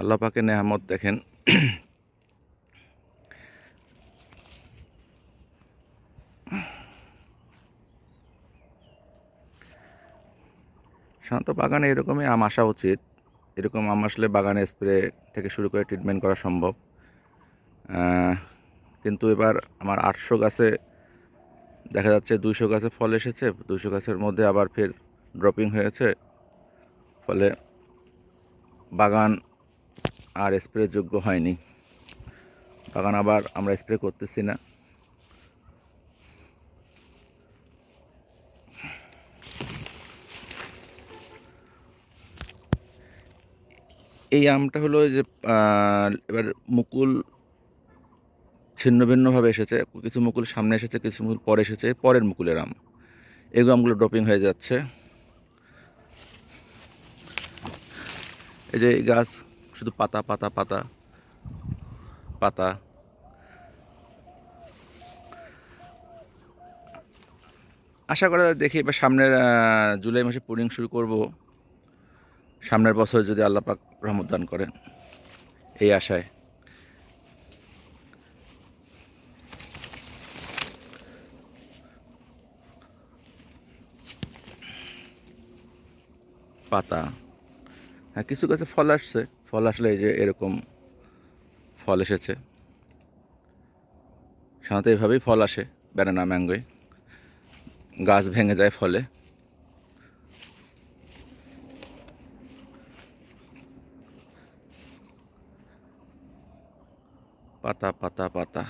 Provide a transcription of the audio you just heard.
আল্লাহ পাকের নেহামত দেখেন। সাধারণত বাগানে এরকমই আম আসা উচিত। এরকম আম আসলে বাগানে স্প্রে থেকে শুরু করে ট্রিটমেন্ট করা সম্ভব। কিন্তু এবার আমার আটশো গাছে দেখা যাচ্ছে দুইশো গাছে ফল এসেছে, দুইশো গাছের মধ্যে আবার ফের ড্রপিং হয়েছে। ফলে বাগান আর স্প্রে যোগ্য হয়নি। বাগান আবার আমরা স্প্রে করতেছি না। এই আমটা হলো যে এবার মুকুল ছিন্ন ভিন্নভাবে এসেছে। কিছু মুকুল সামনে এসেছে, কিছু মুকুল পরে এসেছে। পরের মুকুলের আম। এগুলো আমগুলো ড্রপিং হয়ে যাচ্ছে। এই যে গাছ শুধু পাতা পাতা পাতা। পাতা। আশা করা দেখি এবার সামনের জুলাই মাসে পুডিং শুরু করব। সামনের বছর যদি আল্লাহ পাক রহমত দান করেন, এই আশায়। পাতা। হ্যাঁ কিছু গাছে ফল আসছে। ফল আসলে এই যে এরকম ফল এসেছে। সাধারণত এইভাবেই ফল আসে, ব্যানানা, ম্যাঙ্গোয়। গাছ ভেঙে যায় ফলে। পাতা পাতা পাতা।